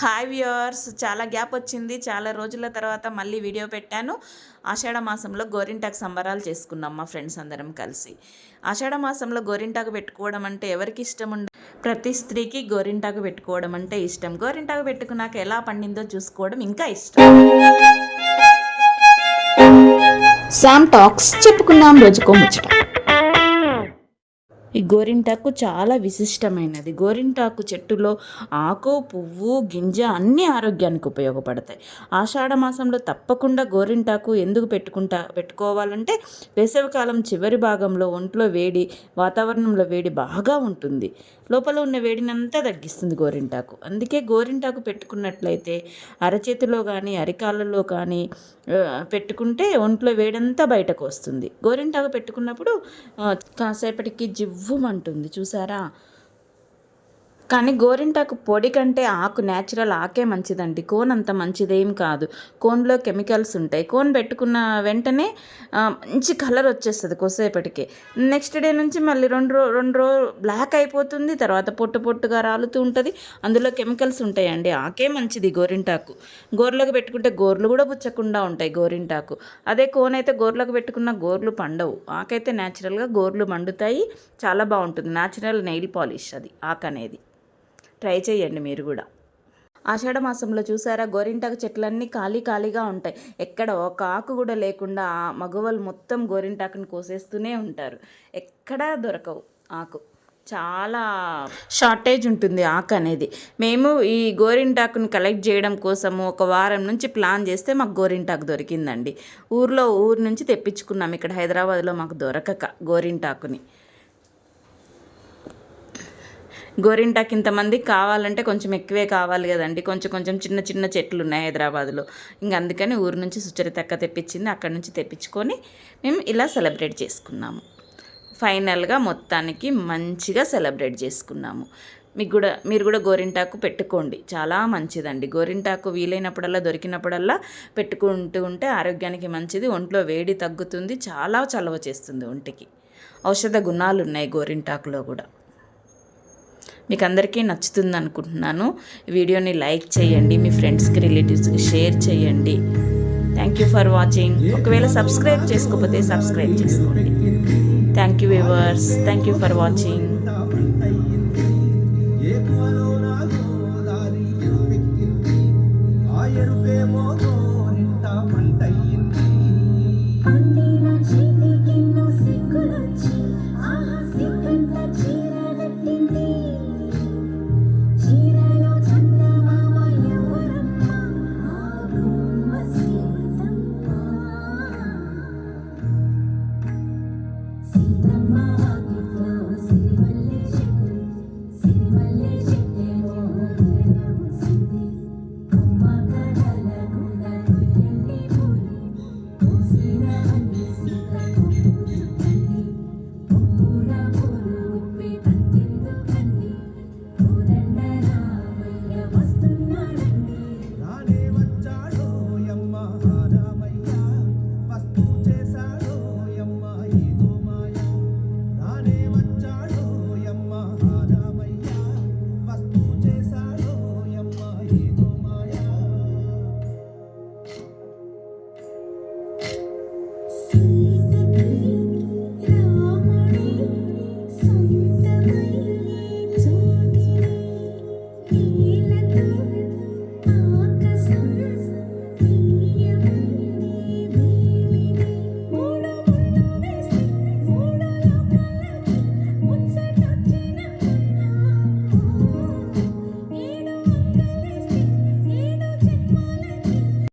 Hi viewers చాలా gap వచ్చింది. చాలా రోజుల తర్వాత మళ్ళీ వీడియో పెట్టాను. ఆషాఢ మాసంలో గోరింటాకు సంబరాలు చేసుకున్నాం మా ఫ్రెండ్స్ అందరం కలిసి. ఆషాఢ మాసంలో గోరింటాకు పెట్టుకోవడం అంటే ఎవరికి ఇష్టం ఉండదు ప్రతి స్త్రీకి గోరింటాకు పెట్టుకోవడం అంటే ఇష్టం. గోరింటాకు పెట్టుకున్నాక ఎలా పండిందో చూసుకోవడం ఇంకా ఇష్టం. శామ్ టాక్స్ చెప్పుకున్నాం రోజుకో ముచ్చట. ఈ గోరింటాకు చాలా విశిష్టమైనది. గోరింటాకు చెట్టులో ఆకు పువ్వు గింజ అన్ని ఆరోగ్యానికి ఉపయోగపడతాయి. ఆషాఢ మాసంలో తప్పకుండా గోరింటాకు ఎందుకు పెట్టుకుంటా పెట్టుకోవాలంటే వేసవికాలం చివరి భాగంలో ఒంట్లో వేడి వాతావరణంలో వేడి బాగా ఉంటుంది. లోపల ఉన్న వేడినంతా తగ్గిస్తుంది గోరింటాకు. అందుకే గోరింటాకు పెట్టుకున్నట్లయితే అరచేతిలో కానీ అరికాళ్ళలో కానీ పెట్టుకుంటే ఒంట్లో వేడంతా బయటకు వస్తుంది. గోరింటాకు పెట్టుకున్నప్పుడు కాసేపటికి జివ్వు జివ్వుమంటుంది చూసారా? కానీ గోరింటాకు పొడి కంటే ఆకు న్యాచురల్ ఆకే మంచిదండి. కోన్ అంత మంచిదేం కాదు. కోన్లో కెమికల్స్ ఉంటాయి. కోన్ పెట్టుకున్న వెంటనే మంచి కలర్ వచ్చేస్తుంది కొద్దిసేపటికి నెక్స్ట్ డే నుంచి మళ్ళీ రెండు రో రెండు రో బ్లాక్ అయిపోతుంది. తర్వాత పొట్టు పొట్టుగా రాలుతూ ఉంటుంది. అందులో కెమికల్స్ ఉంటాయండి. ఆకే మంచిది గోరింటాకు. గోర్లకు పెట్టుకుంటే గోర్లు కూడా పుచ్చకుండా ఉంటాయి గోరింటాకు. అదే కోన్ అయితే గోర్లకు పెట్టుకున్న గోర్లు పండవు. ఆకైతే న్యాచురల్గా గోర్లు మండుతాయి. చాలా బాగుంటుంది. న్యాచురల్ నెయిల్ పాలిష్ అది ఆక్ అనేది ట్రై చేయండి మీరు కూడా. ఆషాఢ మాసంలో చూసారా? గోరింటాకు చెట్లన్నీ ఖాళీ ఖాళీగా ఉంటాయి. ఎక్కడ ఒక ఆకు కూడా లేకుండా మగవాళ్ళు మొత్తం గోరింటాకుని కోసేస్తూనే ఉంటారు. ఎక్కడా దొరకవు ఆకు. చాలా షార్టేజ్ ఉంటుంది ఆకు అనేది. మేము ఈ గోరింటాకుని కలెక్ట్ చేయడం కోసము ఒక వారం నుంచి ప్లాన్ చేస్తే మాకు గోరింటాకు దొరికిందండి. ఊర్లో ఊరు నుంచి తెప్పించుకున్నాం. ఇక్కడ హైదరాబాద్లో మాకు దొరకక గోరింటాకుని. గోరింటాకు ఇంతమందికి కావాలంటే కొంచెం ఎక్కువే కావాలి కదండి. కొంచెం కొంచెం చిన్న చిన్న చెట్లు ఉన్నాయి హైదరాబాద్లో. ఇంక అందుకని ఊరు నుంచి సుచరితక్క తెప్పించింది. అక్కడ నుంచి తెప్పించుకొని మేము ఇలా సెలబ్రేట్ చేసుకున్నాము. ఫైనల్గా మొత్తానికి మంచిగా సెలబ్రేట్ చేసుకున్నాము. మీకు కూడా మీరు కూడా గోరింటాకు పెట్టుకోండి. చాలా మంచిదండి. గోరింటాకు వీలైనప్పుడల్లా దొరికినప్పుడల్లా పెట్టుకుంటూ ఉంటే ఆరోగ్యానికి మంచిది. ఒంట్లో వేడి తగ్గుతుంది. చాలా చలవ చేస్తుంది ఒంటికి. ఔషధ గుణాలు ఉన్నాయి గోరింటాకులో కూడా. మీకు అందరికీ నచ్చుతుంది అనుకుంటున్నాను వీడియోని లైక్ చేయండి మీ ఫ్రెండ్స్కి రిలేటివ్స్కి షేర్ చేయండి. థ్యాంక్ యూ ఫర్ వాచింగ్ ఒకవేళ సబ్స్క్రైబ్ చేసుకోకపోతే సబ్స్క్రైబ్ చేసుకోండి. Thank you viewers thank you for watching Thank you.